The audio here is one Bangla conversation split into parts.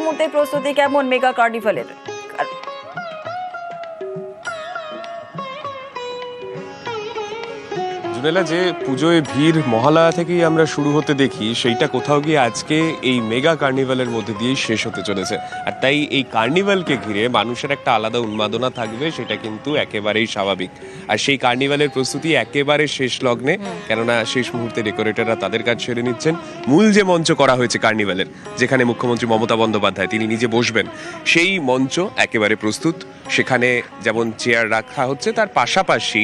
মুহূর্তের প্রস্তুতি কেমন মেগা কার্নিভালের? জুনেলা যে পুজোয় ভিড় মহালয়া থেকেই আমরা শুরু হতে দেখি সেইটা কোথাও গিয়ে আজকে এই মেগা কার্নিভালের মধ্যে দিয়েই শেষ হতে চলেছে। আর তাই এই কার্নিভালকে ঘিরে মানুষের একটা আলাদা উন্মাদনা থাকবে সেটা কিন্তু একেবারেই স্বাভাবিক। আর সেই কার্নিভালের প্রস্তুতি একেবারে শেষ লগ্নে কেননা শেষ মুহূর্তে ডেকোরেটররা তাদের কাজ সেরে নিচ্ছেন। মূল যে মঞ্চ করা হয়েছে কার্নিভালের যেখানে মুখ্যমন্ত্রী মমতা বন্দ্যোপাধ্যায় তিনি নিজে বসবেন সেই মঞ্চ একেবারে প্রস্তুত। সেখানে যেমন চেয়ার রাখা হচ্ছে তার পাশাপাশি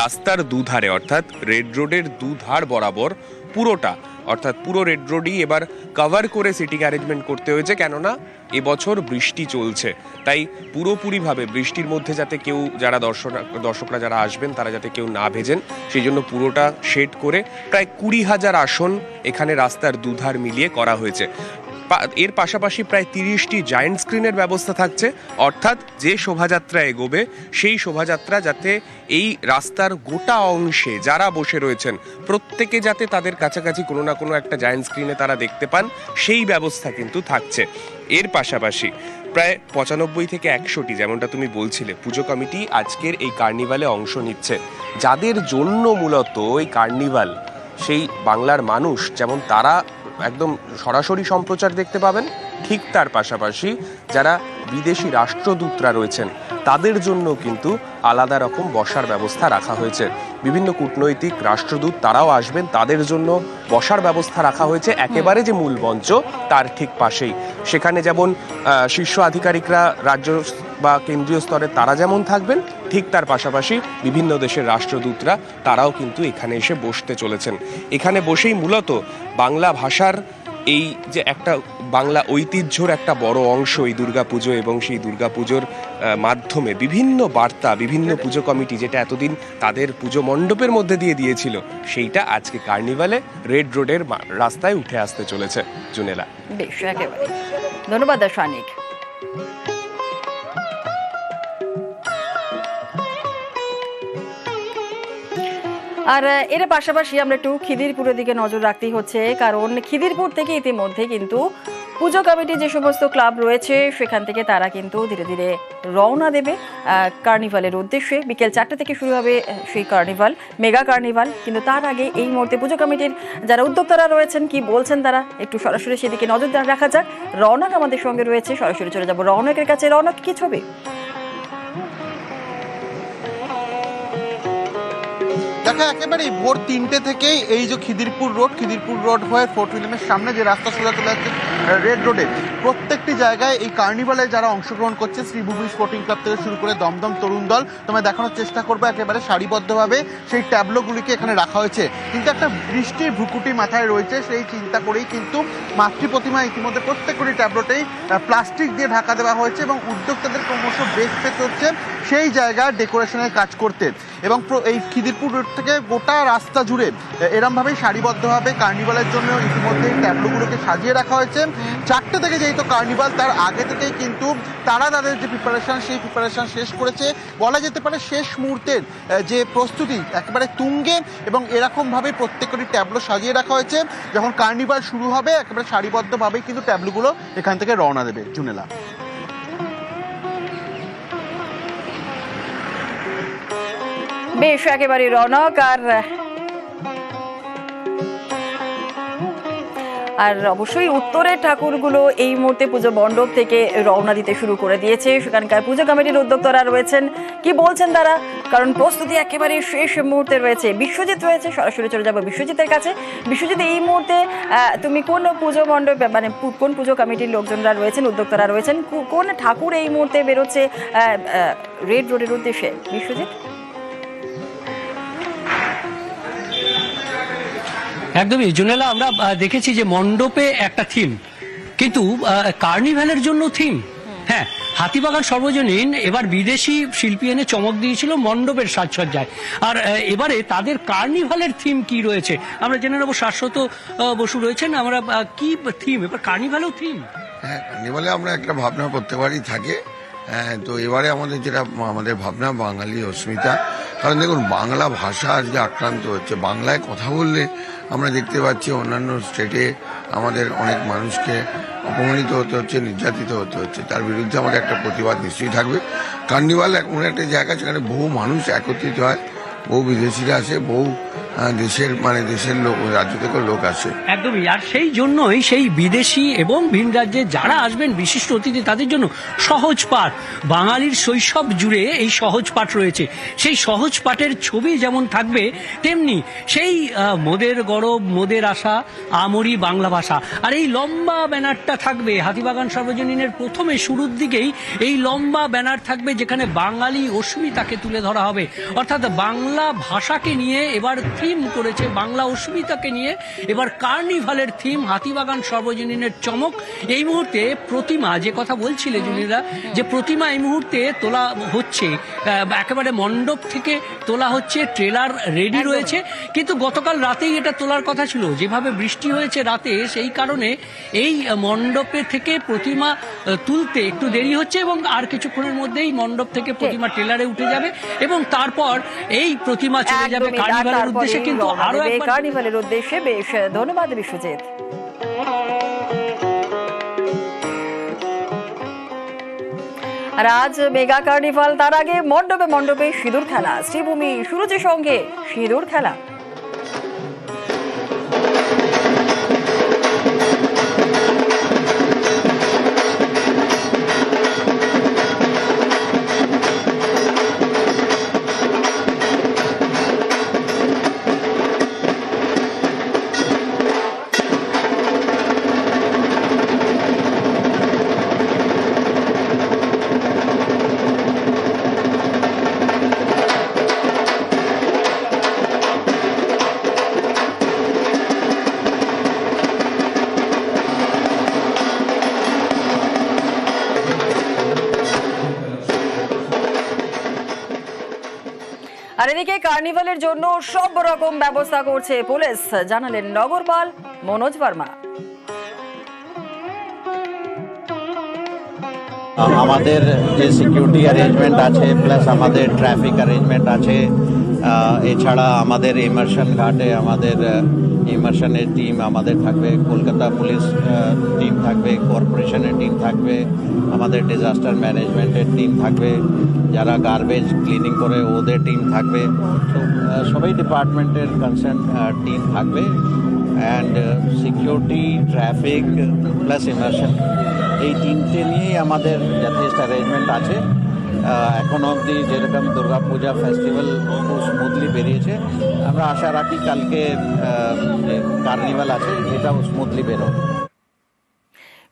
রাস্তার দুধারে অর্থাৎ রেড রোডের দুধার বরাবর পুরোটা, অর্থাৎ পুরো রেড রোডই এবার কভার করে সিটিং অ্যারেঞ্জমেন্ট করতে হয়েছে, কেননা এবছর বৃষ্টি চলছে। তাই পুরোপুরিভাবে বৃষ্টির মধ্যে যাতে কেউ যারা দর্শক দর্শকরা যারা আসবেন, তারা যাতে কেউ না ভেজেন, সেই জন্য পুরোটা শেড করে প্রায় কুড়ি হাজার আসন এখানে রাস্তার দুধার মিলিয়ে করা হয়েছে। এর পাশাপাশি প্রায় তিরিশটি জায়েন্ট স্ক্রিনের ব্যবস্থা থাকছে। অর্থাৎ যে শোভাযাত্রা এগোবে, সেই শোভাযাত্রা যাতে এই রাস্তার গোটা অংশে যারা বসে রয়েছেন, প্রত্যেকে যাতে তাদের কাছাকাছি কোনো না কোনো একটা জায়েন্ট স্ক্রিনে তারা দেখতে পান, সেই ব্যবস্থা কিন্তু থাকছে। এর পাশাপাশি প্রায় পঁচানব্বই থেকে একশোটি, যেমনটা তুমি বলছিলে, পুজো কমিটি আজকের এই কার্নিভালে অংশ নিচ্ছে। যাদের জন্য মূলত এই কার্নিভাল, সেই বাংলার মানুষ, যেমন তারা একদম সরাসরি সম্প্রচার দেখতে পাবেন। ঠিক তার পাশাপাশি যারা বিদেশি রাষ্ট্রদূতরা রয়েছেন, তাদের জন্য কিন্তু আলাদা রকম বসার ব্যবস্থা রাখা হয়েছে। বিভিন্ন কূটনৈতিক রাষ্ট্রদূত তারাও আসবেন, তাদের জন্য বসার ব্যবস্থা রাখা হয়েছে। একেবারে যে মূল মঞ্চ, তার ঠিক পাশেই। সেখানে যেমন শীর্ষ আধিকারিকরা রাজ্য বা কেন্দ্রীয় স্তরে তারা যেমন থাকবেন ঠিক তার পাশাপাশি বিভিন্ন দেশের রাষ্ট্রদূতরা তারাও কিন্তু এখানে এসে বসতে চলেছেন। এখানে বসেই মূলত বাংলা ভাষার এই যে একটা বাংলা ঐতিহ্যর একটা বড় অংশ এই দুর্গাপুজো এবং সেই দুর্গাপুজোর মাধ্যমে বিভিন্ন বার্তা, বিভিন্ন পুজো কমিটি যেটা এতদিন তাদের পুজো মণ্ডপের মধ্যে দিয়ে দিয়েছিল, সেইটা আজকে কার্নিভালে রেড রোডের রাস্তায় উঠে আসতে চলেছে, জুনেলা। একেবারে। ধন্যবাদ সানিক আর এর পাশাপাশি আমরা একটু খিদিরপুরের দিকে নজর রাখতেই হচ্ছে, কারণ খিদিরপুর থেকে ইতিমধ্যে কিন্তু পুজো কমিটি যে সমস্ত ক্লাব রয়েছে, সেখান থেকে তারা কিন্তু ধীরে ধীরে রওনা দেবে কার্নিভালের উদ্দেশ্যে। বিকেল চারটে থেকে শুরু হবে সেই কার্নিভাল, মেগা কার্নিভাল। কিন্তু তার আগে এই মুহূর্তে পুজো কমিটির যারা উদ্যোক্তারা রয়েছেন, কি বলছেন তারা? একটু সরাসরি সেদিকে নজর রাখা যাক। রওনাক আমাদের সঙ্গে রয়েছে, সরাসরি চলে যাব। রওনাকের কাছে রওনাক, কি ছবি? দেখো একেবারেই ভোর তিনটে থেকেই এই যে খিদিরপুর রোড খিদিরপুর রোড হয়ে ফোর্ট উইলিয়ামের সামনে যে রাস্তা সোজা চলে যাচ্ছে রেড রোডে প্রত্যেকটি জায়গায় এই কার্নিভালে যারা অংশগ্রহণ করছে শ্রীভূমি স্পোর্টিং ক্লাব থেকে শুরু করে দমদম তরুণ দল, তোমায় দেখানোর চেষ্টা করব একেবারে সারিবদ্ধভাবে। সেই ট্যাবলোগুলিকে এখানে রাখা হয়েছে। কিন্তু একটা বৃষ্টির ভ্রুকুটি মাথায় রয়েছে, সেই চিন্তা করেই কিন্তু মাতৃ প্রতিমা ইতিমধ্যে প্রত্যেকটি ট্যাবলোটেই প্লাস্টিক দিয়ে ঢাকা দেওয়া হয়েছে এবং উদ্যোক্তাদের ক্রমশ বেগ পেতে হচ্ছে সেই জায়গায় ডেকোরেশনের কাজ করতে। এবং এই খিদিরপুর রোড থেকে গোটা রাস্তা জুড়ে এরমভাবেই সারিবদ্ধভাবে কার্নিভালের জন্য ইতিমধ্যে ট্যাবলোগুলোকে সাজিয়ে রাখা হয়েছে। চারটে থেকে যেহেতু কার্নিভাল তার আগে থেকেই কিন্তু তারা তাদের যে প্রিপারেশন সেই প্রিপারেশন শেষ করেছে। বলা যেতে পারে শেষ মুহূর্তের যে প্রস্তুতি একেবারে তুঙ্গে এবং এরকমভাবে প্রত্যেকটি ট্যাবলো সাজিয়ে রাখা হয়েছে। যখন কার্নিভাল শুরু হবে, একেবারে সারিবদ্ধভাবেই কিন্তু ট্যাবলোগুলো এখান থেকে রওনা দেবে, জুনেলা। বেশ, একেবারে রনক আর আর অবশ্যই উত্তরের ঠাকুরগুলো এই মুহূর্তে পুজো মণ্ডপ থেকে রওনা দিতে শুরু করে দিয়েছে। সেখানকার পুজো কমিটির উদ্যোক্তারা রয়েছেন। কি বলছেন তারা? কারণ প্রস্তুতি একেবারে শেষ মুহূর্তে রয়েছে। বিশ্বজিৎ রয়েছে, সরাসরি চলে যাব বিশ্বজিতের কাছে। বিশ্বজিৎ, এই মুহূর্তে তুমি কোন পুজো মণ্ডপ মানে কোন পুজো কমিটির লোকজনরা রয়েছেন, উদ্যোক্তারা রয়েছেন? কোন ঠাকুর এই মুহূর্তে বেরোচ্ছে রেড রোডের উদ্দেশ্যে? বিশ্বজিৎ? একদমই। জুনেলা আমরা দেখেছি যে মণ্ডপে একটা থিম কিন্তু কার্নিভ্যালের জন্য থিম হ্যাঁ হাতিবাগান সর্বজনীন এবার বিদেশি শিল্পী এনে চমক দিয়েছিল মণ্ডপের সাজসজ্জায়। আর এবারে তাদের কার্নিভালের থিম কি রয়েছে? আমরা জেনে নেব শাশ্বত বসু রয়েছেন। আমরা কি থিম এবার কার্নিভালেও থিম হ্যাঁ কার্নিভালে আমরা একটা ভাবনা প্রত্যেকবারই থাকে। হ্যাঁ, তো এবারে আমাদের যেটা আমাদের ভাবনা বাঙালি অস্মিতা কারণ দেখুন, বাংলা ভাষা আজকে আক্রান্ত হচ্ছে। বাংলায় কথা বললে আমরা দেখতে পাচ্ছি অন্যান্য স্টেটে আমাদের অনেক মানুষকে অপমানিত হতে হচ্ছে, নির্যাতিত হতে হচ্ছে। তার বিরুদ্ধে আমাদের একটা প্রতিবাদ নিশ্চয়ই থাকবে। কার্নিভাল এমন একটা জায়গা যেখানে বহু মানুষ একত্রিত হয়, বহু বিদেশিরা আসে, বহু দেশের মানে দেশের লোক, রাজ্য থেকেও লোক আসে। একদমই, আর সেই জন্যই সেই বিদেশি এবং ভিন রাজ্যে যারা আসবেন, বিশিষ্ট অতিথি, তাদের জন্য সহজ পাঠ। বাঙালির শৈশব জুড়ে এই সহজ পাঠ রয়েছে। সেই সহজ পাঠের ছবি যেমন থাকবে, তেমনি সেই মোদের গরব, মোদের আশা, আমরি বাংলা ভাষা। আর এই লম্বা ব্যানারটা থাকবে, হাতিবাগান সর্বজনীনের প্রথমে শুরুর দিকেই এই লম্বা ব্যানার থাকবে, যেখানে বাঙালি অস্মিতাকে তুলে ধরা হবে। অর্থাৎ বাংলা ভাষাকে নিয়ে এবার থিম করেছে বাংলা অস্মিতাকে নিয়ে। এবার কার্নিভালের থিম হাতিবাগান সর্বজনীনের চমক। এই মুহূর্তে প্রতিমা যে কথা বলছিলে জুনিরা যে প্রতিমা এই মুহূর্তে তোলা হচ্ছে একেবারে মণ্ডপ থেকে তোলা হচ্ছে ট্রেলার রেডি রয়েছে। কিন্তু গতকাল রাতেই এটা তোলার কথা ছিল। যেভাবে বৃষ্টি হয়েছে রাতে সেই কারণে এই মণ্ডপে থেকে প্রতিমা তুলতে একটু দেরি হচ্ছে এবং আর কিছুক্ষণের মধ্যেই মণ্ডপ থেকে প্রতিমা ট্রেলারে উঠে যাবে এবং তারপর এই প্রতিমা চলে যাবে কার্নিভালের তারপরেই উদ্দেশ্যে কিন্তু আরও একবার কার্নিভালের উদ্দেশ্যে বেশ ধন্যবাদ বিশ্বজিৎ। রাজ আজ মেগা কার্নিভাল তার আগে মণ্ডপে মণ্ডপে সিঁদুর খেলা। শ্রীভূমি সুরজের সঙ্গে সিঁদুর খেলা। আর এদিকে কার্নিভালের জন্য সব রকম ব্যবস্থা করছে পুলিশ। জানালেন নগরপাল মনোজ বর্মা। আমাদের যে সিকিউরিটি অ্যারেঞ্জমেন্ট আছে প্লাস আমাদের ট্রাফিক অ্যারেঞ্জমেন্ট আছে এছাড়া আমাদের ইমার্শন ঘাটে আমাদের ইমার্শনের টিম আমাদের থাকবে, কলকাতা পুলিশ টিম থাকবে কর্পোরেশনের টিম থাকবে, আমাদের ডিজাস্টার ম্যানেজমেন্টের টিম থাকবে যারা গার্বেজ ক্লিনিং করে, ওদের টিম থাকবে। তো সবাই ডিপার্টমেন্টের কনসার্ন টিম থাকবে। And security traffic plus immersion এই তিনটে নিয়েই আমাদের যথেষ্ট অ্যারেঞ্জমেন্ট আছে। এখন অবধি যেরকম দুর্গাপূজা ফেস্টিভ্যাল খুব স্মুথলি বেরিয়েছে। আমরা আশা রাখি কালকে কার্নিভাল আছে, এটাও স্মুথলি বেরোবে।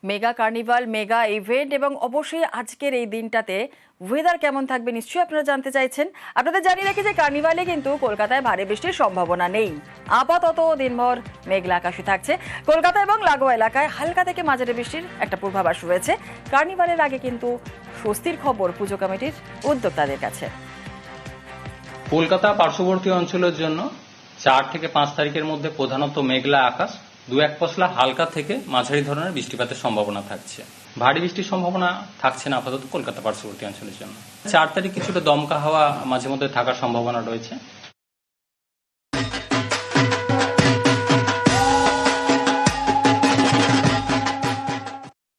মেগা কার্নিভাল, মেগা ইভেন্ট এবং অবশ্যই আজকের এই দিনটাতে ওয়েদার কেমন থাকবে নিশ্চয়ই আপনারা জানতে চাইছেন। আপনাদের জানিয়ে রাখি যে কার্নিভালে কিন্তু কলকাতায় ভারী বৃষ্টির সম্ভাবনা নেই। আপাতত দিনভর মেঘলা আকাশে থাকছে। কলকাতা এবং লাগোয়া এলাকায় হালকা থেকে মাঝারি বৃষ্টির একটা পূর্বাভাস রয়েছে। কার্নিভালের আগে কিন্তু স্বস্তির খবর পুজো কমিটির উদ্যোক্তাদের কাছে। কলকাতা পার্শ্ববর্তী অঞ্চলের জন্য চার থেকে পাঁচ তারিখের মধ্যে প্রধানত মেঘলা আকাশ। দু এক পশলা হালকা থেকে মাঝারি ধরনের বৃষ্টিপাতের সম্ভাবনা থাকছে। ভারী বৃষ্টির সম্ভাবনা থাকছে না আপাতত কলকাতা পার্শ্ববর্তী অঞ্চলের জন্য। চার তারিখ কিছুটা দমকা হাওয়া মাঝে মধ্যে থাকার সম্ভাবনা রয়েছে।